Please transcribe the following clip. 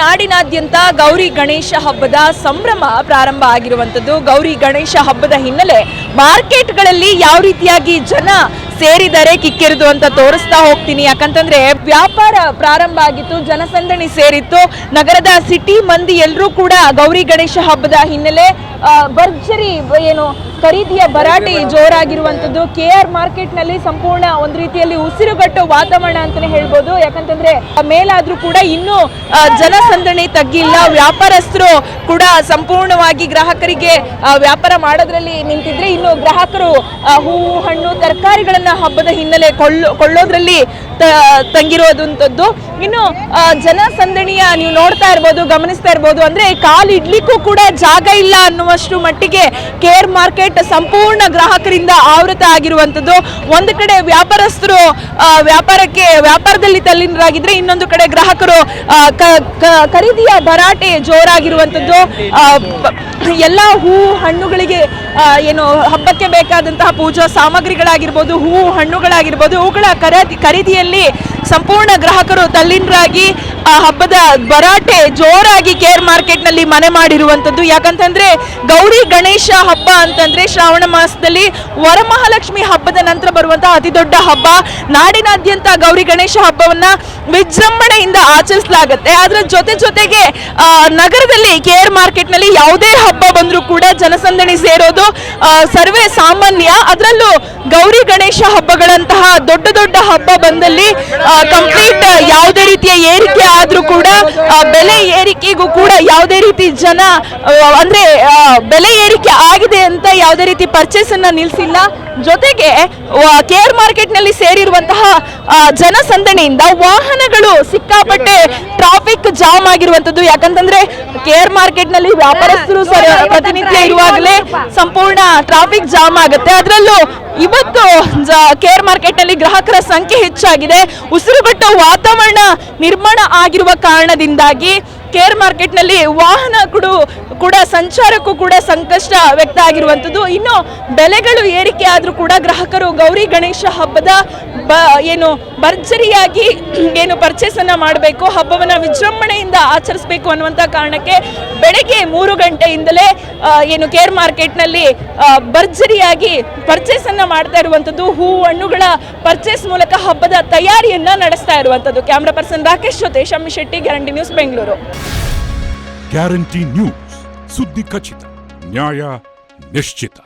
ನಾಡಿನಾದ್ಯಂತ ಗೌರಿ ಗಣೇಶ ಹಬ್ಬದ ಸಂಭ್ರಮ ಪ್ರಾರಂಭ ಆಗಿರುವಂಥದ್ದು. ಗೌರಿ ಗಣೇಶ ಹಬ್ಬದ ಹಿನ್ನೆಲೆ ಮಾರ್ಕೆಟ್ಗಳಲ್ಲಿ ಯಾವ ರೀತಿಯಾಗಿ ಜನ ಸೇರಿದರೆ ಕಿಕ್ಕಿರಿದು ಅಂತ ತೋರಿಸ್ತಾ ಹೋಗ್ತೀನಿ. ಯಾಕಂತಂದ್ರೆ ವ್ಯಾಪಾರ ಪ್ರಾರಂಭ ಆಗಿತ್ತು, ಜನಸಂದಣಿ ಸೇರಿತ್ತು. ನಗರದ ಸಿಟಿ ಮಂದಿ ಎಲ್ಲರೂ ಕೂಡ ಗೌರಿ ಗಣೇಶ ಹಬ್ಬದ ಹಿನ್ನೆಲೆ ಭರ್ಜರಿ ಏನು ಖರೀದಿಯ ಭರಾಟೆ ಜೋರಾಗಿರುವಂಥದ್ದು. ಕೆ ಆರ್ ಮಾರ್ಕೆಟ್ನಲ್ಲಿ ಸಂಪೂರ್ಣ ಒಂದು ರೀತಿಯಲ್ಲಿ ಉಸಿರುಗಟ್ಟು ವಾತಾವರಣ ಅಂತಾನೆ ಹೇಳ್ಬೋದು. ಯಾಕಂತಂದ್ರೆ, ಮೇಲಾದರೂ ಕೂಡ ಇನ್ನೂ ಜನಸಂದಣಿ ತಗ್ಗಿಲ್ಲ. ವ್ಯಾಪಾರಸ್ಥರು ಕೂಡ ಸಂಪೂರ್ಣವಾಗಿ ಗ್ರಾಹಕರಿಗೆ ವ್ಯಾಪಾರ ಮಾಡೋದ್ರಲ್ಲಿ ನಿಂತಿದ್ರೆ ಇನ್ನು ಗ್ರಾಹಕರು ಹೂವು, ಹಣ್ಣು, ತರಕಾರಿಗಳನ್ನ ಹಬ್ಬದ ಹಿನ್ನೆಲೆ ಕೊಳ್ಳೋ ಕೊಳ್ಳೋದ್ರಲ್ಲಿ ತಂಗಿರೋದಂಥದ್ದು. ಇನ್ನು ಜನ ಜನಸಂದಣಿಯ ನೀವು ನೋಡ್ತಾ ಇರ್ಬೋದು, ಗಮನಿಸ್ತಾ ಇರ್ಬೋದು ಅಂದ್ರೆ ಕಾಲು ಇಡ್ಲಿಕ್ಕೂ ಕೂಡ ಜಾಗ ಇಲ್ಲ ಅನ್ನುವಷ್ಟು ಮಟ್ಟಿಗೆ ಕೇರ್ ಮಾರ್ಕೆಟ್ ಸಂಪೂರ್ಣ ಗ್ರಾಹಕರಿಂದ ಆವೃತ ಆಗಿರುವಂಥದ್ದು. ಒಂದು ಕಡೆ ವ್ಯಾಪಾರಸ್ಥರು ವ್ಯಾಪಾರಕ್ಕೆ, ವ್ಯಾಪಾರದಲ್ಲಿ ತಲ್ಲೀನರಾಗಿದ್ರೆ ಇನ್ನೊಂದು ಕಡೆ ಗ್ರಾಹಕರು ಖರೀದಿಯ ಭರಾಟೆ ಜೋರಾಗಿರುವಂಥದ್ದು. ಎಲ್ಲ ಹೂ ಹಣ್ಣುಗಳಿಗೆ ಏನು ಹಬ್ಬಕ್ಕೆ ಬೇಕಾದಂತಹ ಪೂಜಾ ಸಾಮಗ್ರಿಗಳಾಗಿರ್ಬೋದು, ಹೂ ಹಣ್ಣುಗಳಾಗಿರ್ಬೋದು ಅವುಗಳ ಖರೀದಿ, ಖರೀದಿಯಲ್ಲಿ Lị ಸಂಪೂರ್ಣ ಗ್ರಾಹಕರು ತಲ್ಲಿನರಾಗಿ ಆ ಹಬ್ಬದ ಭರಾಟೆ ಜೋರಾಗಿ ಕೇರ್ ಮಾರ್ಕೆಟ್ನಲ್ಲಿ ಮನೆ ಮಾಡಿರುವಂಥದ್ದು. ಯಾಕಂತಂದ್ರೆ ಗೌರಿ ಗಣೇಶ ಹಬ್ಬ ಅಂತಂದ್ರೆ ಶ್ರಾವಣ ಮಾಸದಲ್ಲಿ ವರಮಹಾಲಕ್ಷ್ಮಿ ಹಬ್ಬದ ನಂತರ ಬರುವಂತಹ ಅತಿ ದೊಡ್ಡ ಹಬ್ಬ. ನಾಡಿನಾದ್ಯಂತ ಗೌರಿ ಗಣೇಶ ಹಬ್ಬವನ್ನ ವಿಜೃಂಭಣೆಯಿಂದ ಆಚರಿಸಲಾಗುತ್ತೆ. ಅದರ ಜೊತೆ ಜೊತೆಗೆ ನಗರದಲ್ಲಿ ಕೇರ್ ಮಾರ್ಕೆಟ್ನಲ್ಲಿ ಯಾವುದೇ ಹಬ್ಬ ಬಂದರೂ ಕೂಡ ಜನಸಂದಣಿ ಸೇರೋದು ಸರ್ವೇ ಸಾಮಾನ್ಯ. ಅದರಲ್ಲೂ ಗೌರಿ ಗಣೇಶ ಹಬ್ಬಗಳಂತಹ ದೊಡ್ಡ ದೊಡ್ಡ ಹಬ್ಬ ಬಂದಲ್ಲಿ ಕಂಪ್ಲೀಟ್ ಯಾವುದೇ ರೀತಿಯ ಏರಿಕೆ ಆದ್ರೂ ಕೂಡ ಬೆಲೆ ಏರಿಕೆಗೂ ಕೂಡ ಯಾವುದೇ ರೀತಿ ಜನ ಅಂದ್ರೆ ಬೆಲೆ ಏರಿಕೆ ಆಗಿದೆ ಅಂತ ಯಾವುದೇ ರೀತಿ ಪರ್ಚೇಸ್ ಅನ್ನ ನಿಲ್ಸಿಲ್ಲ. ಜೊತೆಗೆ ಕೇರ್ ಮಾರ್ಕೆಟ್ನಲ್ಲಿ ಸೇರಿರುವಂತಹ ಜನಸಂದಣಿಯಿಂದ ವಾಹನಗಳು ಸಿಕ್ಕಾಪಟ್ಟೆ ಟ್ರಾಫಿಕ್ ಜಾಮ್ ಆಗಿರುವಂತದ್ದು ಯಾಕಂತಂದ್ರೆ ಕೇರ್ ಮಾರ್ಕೆಟ್ನಲ್ಲಿ ವ್ಯಾಪಾರಸ್ಥರು ಪ್ರತಿನಿತ್ಯ ಇರುವಾಗಲೇ ಸಂಪೂರ್ಣ ಟ್ರಾಫಿಕ್ ಜಾಮ್ ಆಗುತ್ತೆ. ಅದರಲ್ಲೂ ಇವತ್ತು ಕೇರ್ ಮಾರ್ಕೆಟ್ನಲ್ಲಿ ಗ್ರಾಹಕರ ಸಂಖ್ಯೆ ಹೆಚ್ಚಾಗಿದೆ. ಉಸಿರುಗಟ್ಟು ವಾತಾವರಣ ನಿರ್ಮಾಣ ಆಗಿರುವ ಕಾರಣದಿಂದಾಗಿ ಕೇರ್ ಮಾರ್ಕೆಟ್ನಲ್ಲಿ ವಾಹನ ಕೂಡ ಕೂಡ ಸಂಚಾರಕ್ಕೂ ಕೂಡ ಸಂಕಷ್ಟ ವ್ಯಕ್ತ ಆಗಿರುವಂಥದ್ದು ಇನ್ನು ಬೆಲೆಗಳು ಏರಿಕೆ ಆದರೂ ಕೂಡ ಗ್ರಾಹಕರು ಗೌರಿ ಗಣೇಶ ಹಬ್ಬದ ಬ, ಏನು ಭರ್ಜರಿಯಾಗಿ ಏನು ಪರ್ಚೇಸನ್ನು ಮಾಡಬೇಕು, ಹಬ್ಬವನ್ನು ವಿಜೃಂಭಣೆಯಿಂದ ಆಚರಿಸಬೇಕು ಅನ್ನುವಂಥ ಕಾರಣಕ್ಕೆ ಬೆಳಗ್ಗೆ ಮೂರು ಗಂಟೆಯಿಂದಲೇ ಏನು ಕೇರ್ ಮಾರ್ಕೆಟ್ನಲ್ಲಿ ಭರ್ಜರಿಯಾಗಿ ಪರ್ಚೇಸನ್ನು ಮಾಡ್ತಾ ಇರುವಂಥದ್ದು ಹೂ ಹಣ್ಣುಗಳ ಪರ್ಚೇಸ್ ಮೂಲಕ ಹಬ್ಬದ ತಯಾರಿಯನ್ನು ನಡೆಸ್ತಾ ಇರುವಂಥದ್ದು. ಕ್ಯಾಮ್ರಾ ಪರ್ಸನ್ ರಾಕೇಶ್ ಜೊತೆ Shammi Shetty guarantee news Bengaluru guarantee news ಸುದ್ದಿ ಖಚಿತ, ನ್ಯಾಯ ನಿಶ್ಚಿತ.